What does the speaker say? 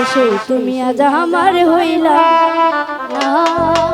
ভালোবেসে তুমি আজ আমার হইলা। না